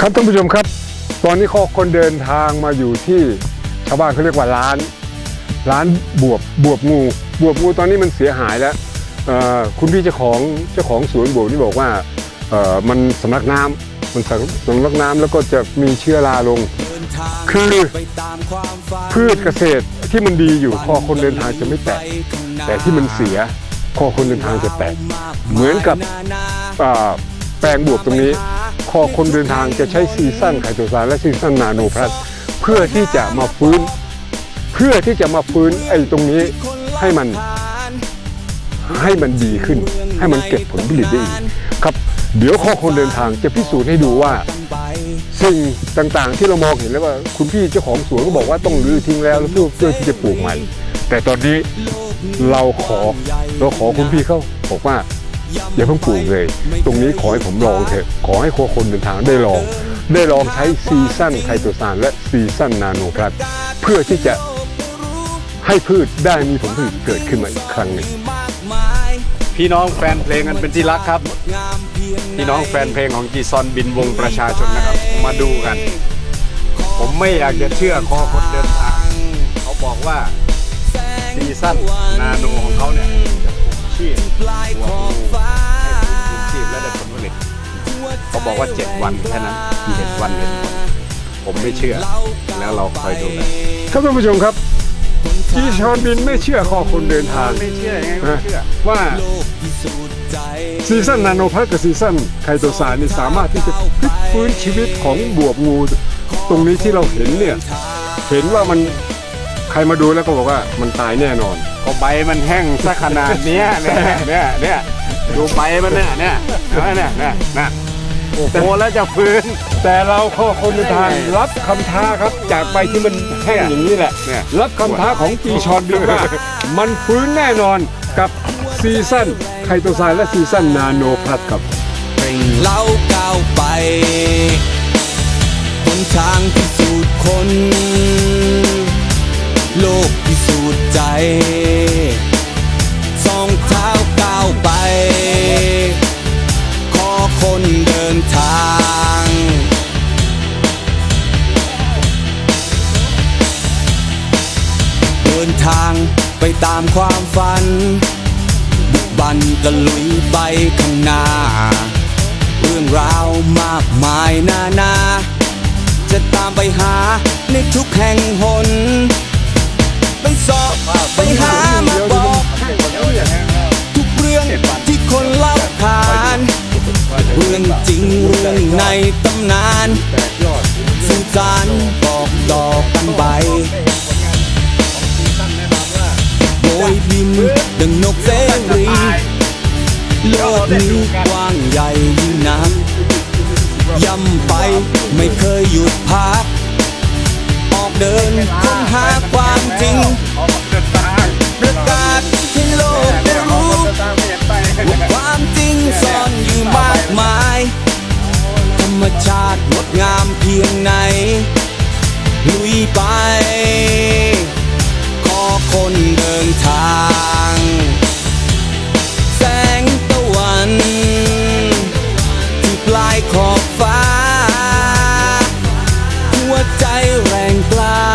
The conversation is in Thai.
ครับท่านผู้ชมครับ ตอนนี้ข้อคนเดินทางมาอยู่ที่ชาวบ้านเขาเรียกว่าร้าน ร้านบวบบวบงู บวบงูตอนนี้มันเสียหายแล้วคุณพี่เจ้าของเจ้าของสวนบวบนี่บอกว่ามันสำลักน้ำมันสำลักน้ำแล้วก็จะมีเชื้อราลง คือพืชเกษตรที่มันดีอยู่คอคนเดินทางจะไม่แตกแต่ที่มันเสียคอคนเดินทางจะแตกเหมือนกับแปลงบวบตรงนี้ คอคนเดินทางจะใช้ซีซั่นไคโตซานและซีซั่นนาโนพลัสเพื่อที่จะมาฟื้น เพื่อที่จะมาฟื้นไอ้ตรงนี้ให้มันให้มันดีขึ้น ให้มันเก็บผลผลิตได้อีกครับ เดี๋ยวข้อคนเดินทางจะพิสูจน์ให้ดูว่า สิ่งต่างๆ ที่เรามองเห็นแล้วว่าคุณพี่เจ้าของสวนก็บอกว่าต้องรื้อทิ้งแล้วแล้วเพื่อเพื่อที่จะปลูกใหม่ แต่ตอนนี้เราขอเราขอคุณพี่เขาบอกว่า อย่าเพิ่งปลูกเลย ตรงนี้ขอให้ผมลองเถอะขอให้ครัวคนเดินทางได้ลอง ได้ลองใช้ซีซั่นไคโตซานและซีซั่นนาโนพลัสเพื่อที่จะให้พืชได้มีผลผลิตเกิดขึ้นมาอีกครั้งหนึ่งพี่น้องแฟนเพลงกันเป็นที่รักครับ พี่น้องแฟนเพลงของจีซอนบินวงประชาชนนะครับ มาดูกัน ผมไม่อยากจะเชื่อคอคนเดินทาง เขาบอกว่าซีซั่นนาโนของเขาเนี่ยจะถูก ชีพหัวงูให้ถูกชีพและได้ผลผลิตเขาบอกว่า 7 วันแค่นั้นเจ็ดวันเห็นผลผมไม่เชื่อ แล้วเราคอยดูกันครับท่านผู้ชมครับจีชอนบินไม่เชื่อข้อคนเดินทางไม่เชื่อยังไงไม่เชื่อว่าซีซั่นนาโนพัทกับซีซั่นไคโตซานนี่สามารถที่จะพลิกฟื้นชีวิตของบวบงู ตรงนี้ที่เราเห็นเนี่ย เห็นว่ามันใค รมาดูแล้วก็บอกว่ามันตายแน่นอน ก็ใบมันแห้งซะขนาดเนี้ยเนี่ยเนี่ยเนี่ยดูใบมันเนี่ยเนี่ยเนี่ยเนี่ยเนี่ยเนี่ยโตแล้วจะฟื้น แต่เราข้อคนเดินทางรับคำท้าครับ จากใบที่มันแห้งอย่างนี้แหละเนี่ยรับคำท้าของจีชอนบินว่า มันฟื้นแน่นอนกับซีซั่นไคโตซานและซีซั่นนาโนพัทครับเร่งเล้าก้าวไปหนทางพิสูจน์คน ทางไปตามความฝัน บุกบันตะลุยไปข้างหน้า เรื่องราวมากมายนานา จะตามไปหาในทุกแห่งหน ไปสอบไปหามาบอก ทุกเรื่องที่คนเล่าขานเรื่องจริงเรื่องในตำนานสื่อสารบอกต่อกันไป ยพิมพ์ดังนกเสรีโลกนี้กว้างใหญ่ยิ่งนักย่ำไปไม่เคยหยุดพัก ออกเดินค้นหาความจริง ประกาศให้โลกได้รู้ว่าความจริงซ่อนอยู่มากมาย ธรรมชาติงดงามเพียงไหนลุยไป contemplar.